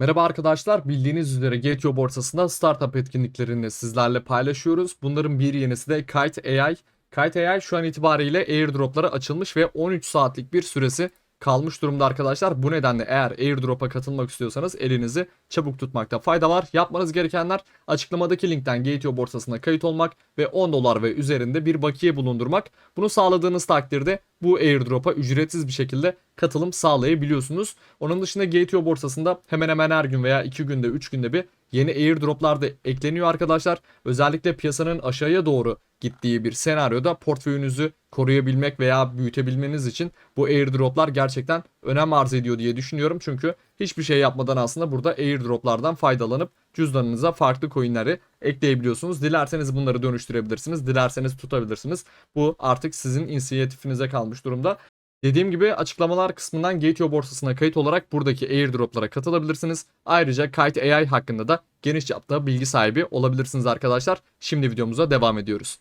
Merhaba arkadaşlar. Bildiğiniz üzere Getio borsasında startup etkinliklerini sizlerle paylaşıyoruz. Bunların bir yenisi de Kite AI. Kite AI şu an itibariyle airdroplara açılmış ve 13 saatlik bir süresi kalmış durumda arkadaşlar. Bu nedenle eğer airdrop'a katılmak istiyorsanız elinizi çabuk tutmakta fayda var. Yapmanız gerekenler açıklamadaki linkten Getio borsasına kayıt olmak ve 10 dolar ve üzerinde bir bakiye bulundurmak. Bunu sağladığınız takdirde bu airdrop'a ücretsiz bir şekilde katılım sağlayabiliyorsunuz. Onun dışında Getio borsasında hemen hemen her gün veya 2 günde 3 günde bir yeni airdroplar da ekleniyor arkadaşlar. Özellikle piyasanın aşağıya doğru gittiği bir senaryoda portföyünüzü koruyabilmek veya büyütebilmeniz için bu airdroplar gerçekten önem arz ediyor diye düşünüyorum. Çünkü hiçbir şey yapmadan aslında burada airdroplardan faydalanıp cüzdanınıza farklı coinleri ekleyebiliyorsunuz. Dilerseniz bunları dönüştürebilirsiniz. Dilerseniz tutabilirsiniz. Bu artık sizin inisiyatifinize kalmış durumda. Dediğim gibi açıklamalar kısmından Gateo borsasına kayıt olarak buradaki airdroplara katılabilirsiniz. Ayrıca Kite AI hakkında da geniş çapta bilgi sahibi olabilirsiniz arkadaşlar. Şimdi videomuza devam ediyoruz.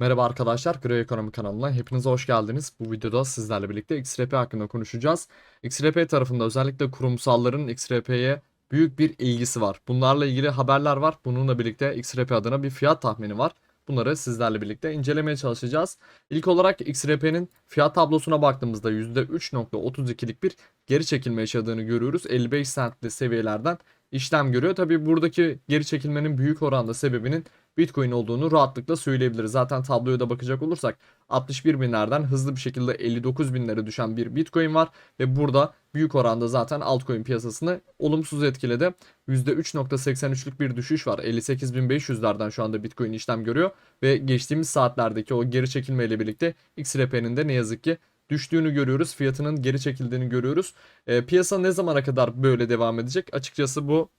Merhaba arkadaşlar, Grey Ekonomi kanalına hepinize hoş geldiniz. Bu videoda sizlerle birlikte XRP hakkında konuşacağız. XRP tarafında özellikle kurumsalların XRP'ye büyük bir ilgisi var. Bunlarla ilgili haberler var. Bununla birlikte XRP adına bir fiyat tahmini var. Bunları sizlerle birlikte incelemeye çalışacağız. İlk olarak XRP'nin fiyat tablosuna baktığımızda %3.32'lik bir geri çekilme yaşadığını görüyoruz. 55 centli seviyelerden işlem görüyor. Tabi buradaki geri çekilmenin büyük oranda sebebinin Bitcoin olduğunu rahatlıkla söyleyebiliriz. Zaten tabloya da bakacak olursak 61 binlerden hızlı bir şekilde 59 binlere düşen bir Bitcoin var ve burada büyük oranda zaten altcoin piyasasını olumsuz etkiledi. %3.83'lük bir düşüş var. 58.500'lerden şu anda Bitcoin işlem görüyor ve geçtiğimiz saatlerdeki o geri çekilmeyle birlikte XRP'nin de ne yazık ki düştüğünü görüyoruz. Fiyatının geri çekildiğini görüyoruz. E, piyasa ne zamana kadar böyle devam edecek? Açıkçası bu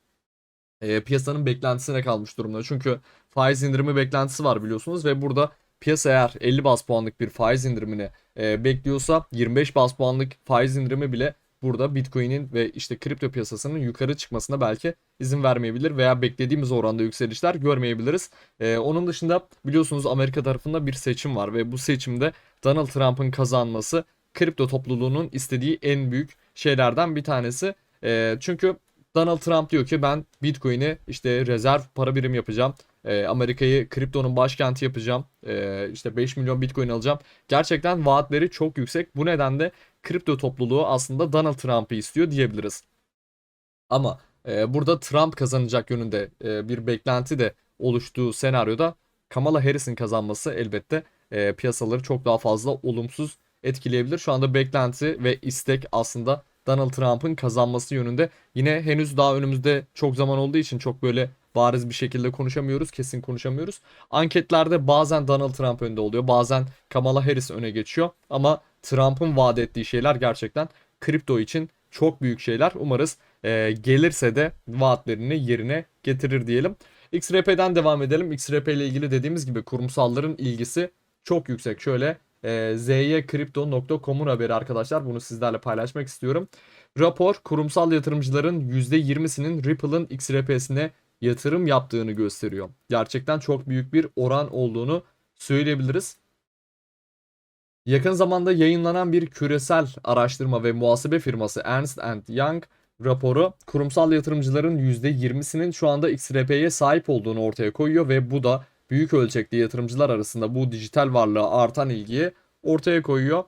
e, piyasanın beklentisine kalmış durumda. Çünkü faiz indirimi beklentisi var biliyorsunuz ve burada piyasa eğer 50 bas puanlık bir faiz indirimini e, bekliyorsa 25 bas puanlık faiz indirimi bile burada Bitcoin'in ve işte kripto piyasasının yukarı çıkmasına belki izin vermeyebilir veya beklediğimiz oranda yükselişler görmeyebiliriz. Ee, onun dışında biliyorsunuz Amerika tarafında bir seçim var ve bu seçimde Donald Trump'ın kazanması kripto topluluğunun istediği en büyük şeylerden bir tanesi. Ee, çünkü Donald Trump diyor ki ben Bitcoin'i işte rezerv para birim yapacağım. Ee, Amerika'yı kriptonun başkenti yapacağım. Ee, işte 5 milyon Bitcoin alacağım. Gerçekten vaatleri çok yüksek. Bu nedenle kripto topluluğu aslında Donald Trump'ı istiyor diyebiliriz. Ama e, burada Trump kazanacak yönünde e, bir beklenti de oluştuğu senaryoda Kamala Harris'in kazanması elbette e, piyasaları çok daha fazla olumsuz etkileyebilir. Şu anda beklenti ve istek aslında Donald Trump'ın kazanması yönünde. Yine henüz daha önümüzde çok zaman olduğu için çok böyle bariz bir şekilde konuşamıyoruz, kesin konuşamıyoruz. Anketlerde bazen Donald Trump önde oluyor, bazen Kamala Harris öne geçiyor ama Trump'ın vaat ettiği şeyler gerçekten kripto için çok büyük şeyler. Umarız e, gelirse de vaatlerini yerine getirir diyelim. XRP'den devam edelim. XRP ile ilgili dediğimiz gibi kurumsalların ilgisi çok yüksek. Şöyle e, zycrypto.com'un haberi arkadaşlar. Bunu sizlerle paylaşmak istiyorum. Rapor kurumsal yatırımcıların %20'sinin Ripple'ın XRP'sine yatırım yaptığını gösteriyor. Gerçekten çok büyük bir oran olduğunu söyleyebiliriz. Yakın zamanda yayınlanan bir küresel araştırma ve muhasebe firması Ernst Young raporu kurumsal yatırımcıların %20'sinin şu anda XRP'ye sahip olduğunu ortaya koyuyor ve bu da büyük ölçekli yatırımcılar arasında bu dijital varlığa artan ilgiyi ortaya koyuyor.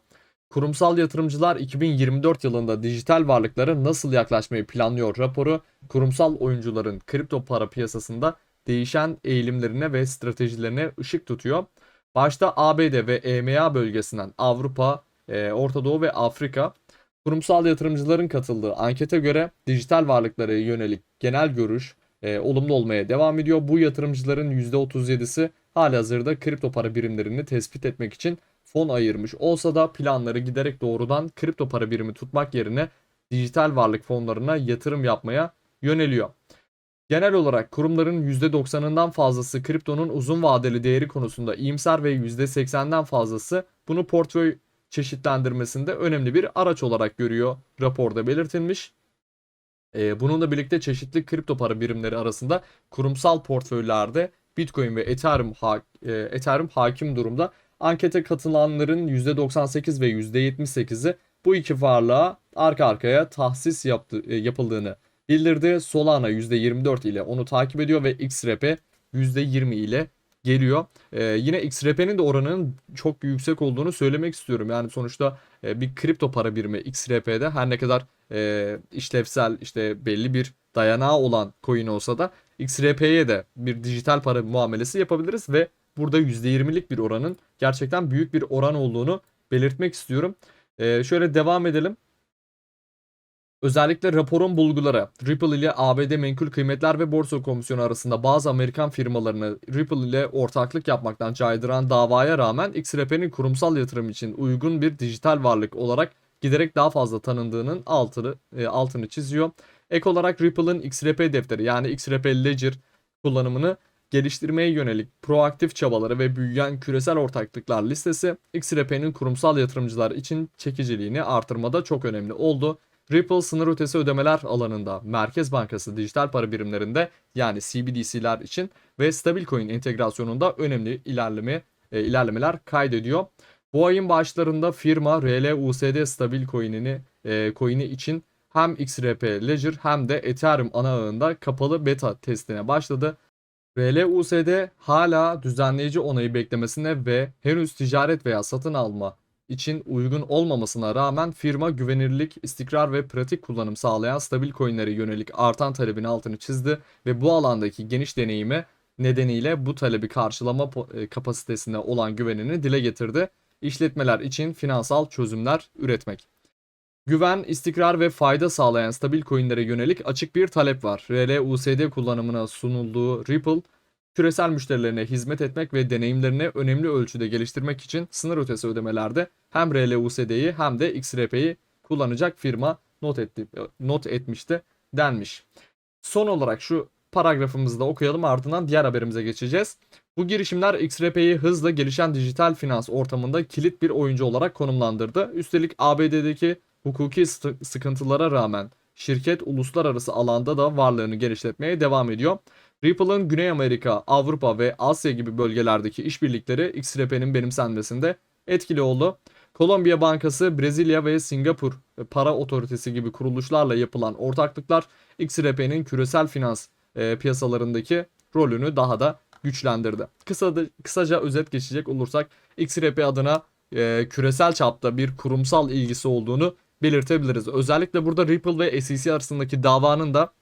Kurumsal yatırımcılar 2024 yılında dijital varlıklara nasıl yaklaşmayı planlıyor raporu kurumsal oyuncuların kripto para piyasasında değişen eğilimlerine ve stratejilerine ışık tutuyor. Başta ABD ve EMEA bölgesinden Avrupa, e, Orta Doğu ve Afrika kurumsal yatırımcıların katıldığı ankete göre dijital varlıklara yönelik genel görüş e, olumlu olmaya devam ediyor. Bu yatırımcıların %37'si halihazırda kripto para birimlerini tespit etmek için fon ayırmış olsa da planları giderek doğrudan kripto para birimi tutmak yerine dijital varlık fonlarına yatırım yapmaya yöneliyor. Genel olarak kurumların %90'ından fazlası kriptonun uzun vadeli değeri konusunda iyimser ve %80'den fazlası bunu portföy çeşitlendirmesinde önemli bir araç olarak görüyor raporda belirtilmiş. Ee, bununla birlikte çeşitli kripto para birimleri arasında kurumsal portföylerde Bitcoin ve Ethereum, ha e, Ethereum hakim durumda. Ankete katılanların %98 ve %78'i bu iki varlığa arka arkaya tahsis yaptı, e, yapıldığını bildirdi. Solana %24 ile onu takip ediyor ve XRP %20 ile geliyor. Ee, yine XRP'nin de oranının çok yüksek olduğunu söylemek istiyorum. Yani sonuçta e, bir kripto para birimi XRP'de her ne kadar e, işlevsel işte belli bir dayanağı olan coin olsa da XRP'ye de bir dijital para muamelesi yapabiliriz ve burada %20'lik bir oranın gerçekten büyük bir oran olduğunu belirtmek istiyorum. Ee, şöyle devam edelim. Özellikle raporun bulguları Ripple ile ABD Menkul Kıymetler ve Borsa Komisyonu arasında bazı Amerikan firmalarını Ripple ile ortaklık yapmaktan caydıran davaya rağmen XRP'nin kurumsal yatırım için uygun bir dijital varlık olarak giderek daha fazla tanındığının altını, e, altını çiziyor. Ek olarak Ripple'ın XRP defteri yani XRP Ledger kullanımını geliştirmeye yönelik proaktif çabaları ve büyüyen küresel ortaklıklar listesi XRP'nin kurumsal yatırımcılar için çekiciliğini artırmada çok önemli oldu. Ripple sınır ötesi ödemeler alanında Merkez Bankası dijital para birimlerinde yani CBDC'ler için ve Stablecoin entegrasyonunda önemli ilerleme e, ilerlemeler kaydediyor. Bu ayın başlarında firma RLUSD Stablecoin'ini e, coin'i için hem XRP Ledger hem de Ethereum ana ağında kapalı beta testine başladı. RLUSD hala düzenleyici onayı beklemesine ve henüz ticaret veya satın alma için uygun olmamasına rağmen firma güvenirlik, istikrar ve pratik kullanım sağlayan stabil coinlere yönelik artan talebin altını çizdi ve bu alandaki geniş deneyimi nedeniyle bu talebi karşılama e, kapasitesine olan güvenini dile getirdi. İşletmeler için finansal çözümler üretmek. Güven, istikrar ve fayda sağlayan stabil coinlere yönelik açık bir talep var. RLUSD kullanımına sunulduğu Ripple, küresel müşterilerine hizmet etmek ve deneyimlerini önemli ölçüde geliştirmek için sınır ötesi ödemelerde hem RLUSD'yi hem de XRP'yi kullanacak firma not etti not etmişti denmiş. Son olarak şu paragrafımızı da okuyalım ardından diğer haberimize geçeceğiz. Bu girişimler XRP'yi hızla gelişen dijital finans ortamında kilit bir oyuncu olarak konumlandırdı. Üstelik ABD'deki hukuki sıkıntılara rağmen şirket uluslararası alanda da varlığını genişletmeye devam ediyor. Ripple'ın Güney Amerika, Avrupa ve Asya gibi bölgelerdeki işbirlikleri XRP'nin benimsenmesinde etkili oldu. Kolombiya Bankası, Brezilya ve Singapur Para Otoritesi gibi kuruluşlarla yapılan ortaklıklar XRP'nin küresel finans e, piyasalarındaki rolünü daha da güçlendirdi. Kısa kısaca özet geçecek olursak XRP adına e, küresel çapta bir kurumsal ilgisi olduğunu belirtebiliriz. Özellikle burada Ripple ve SEC arasındaki davanın da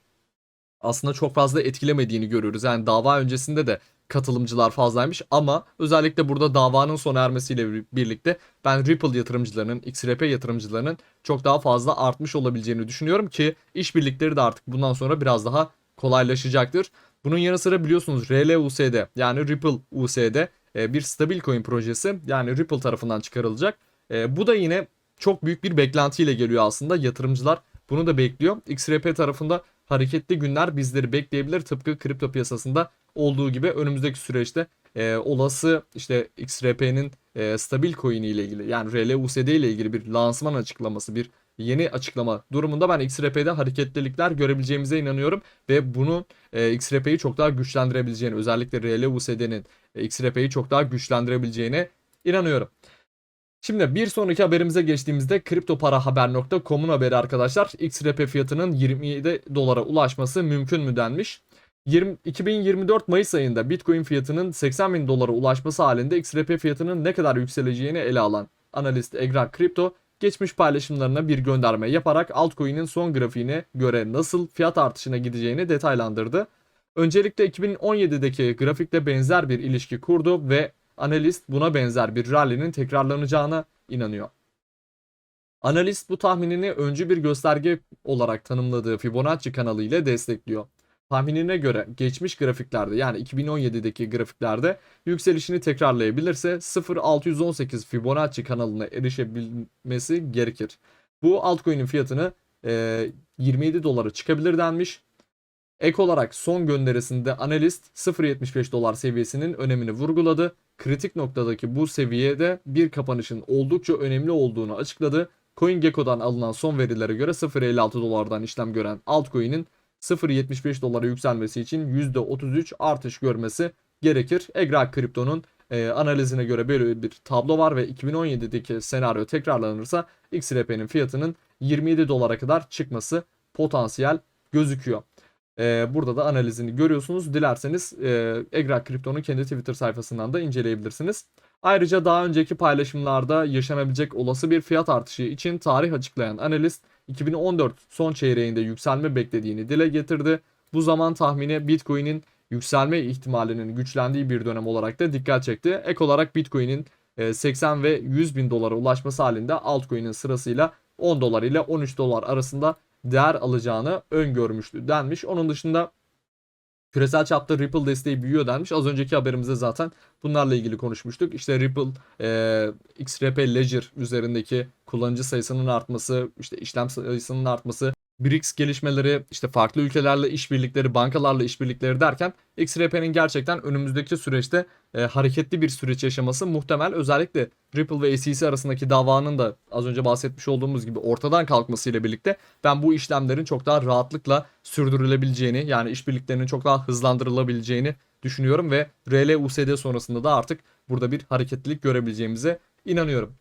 aslında çok fazla etkilemediğini görüyoruz. Yani dava öncesinde de katılımcılar fazlaymış ama özellikle burada davanın sona ermesiyle birlikte ben Ripple yatırımcılarının, XRP yatırımcılarının çok daha fazla artmış olabileceğini düşünüyorum ki işbirlikleri de artık bundan sonra biraz daha kolaylaşacaktır. Bunun yanı sıra biliyorsunuz RLUSD yani Ripple USD e, bir stabil coin projesi yani Ripple tarafından çıkarılacak. E, bu da yine çok büyük bir beklentiyle geliyor aslında. Yatırımcılar bunu da bekliyor. XRP tarafında hareketli günler bizleri bekleyebilir. Tıpkı kripto piyasasında olduğu gibi önümüzdeki süreçte e, olası işte XRP'nin e, stabil coin ile ilgili yani RLUSD ile ilgili bir lansman açıklaması, bir yeni açıklama durumunda ben XRP'de hareketlilikler görebileceğimize inanıyorum ve bunu e, XRP'yi çok daha güçlendirebileceğini özellikle RLUSD'nin e, XRP'yi çok daha güçlendirebileceğine inanıyorum. Şimdi bir sonraki haberimize geçtiğimizde kriptoparahaber.com'un haberi arkadaşlar. XRP fiyatının 27 dolara ulaşması mümkün mü denmiş. 20, 2024 Mayıs ayında Bitcoin fiyatının 80 bin dolara ulaşması halinde XRP fiyatının ne kadar yükseleceğini ele alan analist Egrak Crypto geçmiş paylaşımlarına bir gönderme yaparak altcoin'in son grafiğine göre nasıl fiyat artışına gideceğini detaylandırdı. Öncelikle 2017'deki grafikle benzer bir ilişki kurdu ve analist buna benzer bir rally'nin tekrarlanacağına inanıyor. Analist bu tahminini öncü bir gösterge olarak tanımladığı Fibonacci kanalı ile destekliyor. Tahminine göre geçmiş grafiklerde yani 2017'deki grafiklerde yükselişini tekrarlayabilirse 0.618 Fibonacci kanalına erişebilmesi gerekir. Bu altcoin'in fiyatını e, 27 dolara çıkabilir denmiş. Ek olarak son gönderisinde analist 0.75 dolar seviyesinin önemini vurguladı. Kritik noktadaki bu seviyede bir kapanışın oldukça önemli olduğunu açıkladı. CoinGecko'dan alınan son verilere göre 0.56 dolardan işlem gören altcoin'in 0.75 dolara yükselmesi için %33 artış görmesi gerekir. Egrak Kripto'nun e, analizine göre böyle bir tablo var ve 2017'deki senaryo tekrarlanırsa XRP'nin fiyatının 27 dolara kadar çıkması potansiyel gözüküyor. Ee, burada da analizini görüyorsunuz. Dilerseniz e, Egrak Kripto'nun kendi Twitter sayfasından da inceleyebilirsiniz. Ayrıca daha önceki paylaşımlarda yaşanabilecek olası bir fiyat artışı için tarih açıklayan analist 2014 son çeyreğinde yükselme beklediğini dile getirdi. Bu zaman tahmini Bitcoin'in yükselme ihtimalinin güçlendiği bir dönem olarak da dikkat çekti. Ek olarak Bitcoin'in e, 80 ve 100 bin dolara ulaşması halinde altcoin'in sırasıyla 10 dolar ile 13 dolar arasında değer alacağını öngörmüştü denmiş. Onun dışında küresel çapta Ripple desteği büyüyor denmiş. Az önceki haberimizde zaten bunlarla ilgili konuşmuştuk. İşte Ripple, e, XRP Ledger üzerindeki kullanıcı sayısının artması, işte işlem sayısının artması, BRICS gelişmeleri, işte farklı ülkelerle işbirlikleri, bankalarla işbirlikleri derken XRP'nin gerçekten önümüzdeki süreçte e, hareketli bir süreç yaşaması muhtemel. Özellikle Ripple ve SEC arasındaki davanın da az önce bahsetmiş olduğumuz gibi ortadan kalkmasıyla birlikte ben bu işlemlerin çok daha rahatlıkla sürdürülebileceğini yani işbirliklerinin çok daha hızlandırılabileceğini düşünüyorum ve RL-USD sonrasında da artık burada bir hareketlilik görebileceğimize inanıyorum.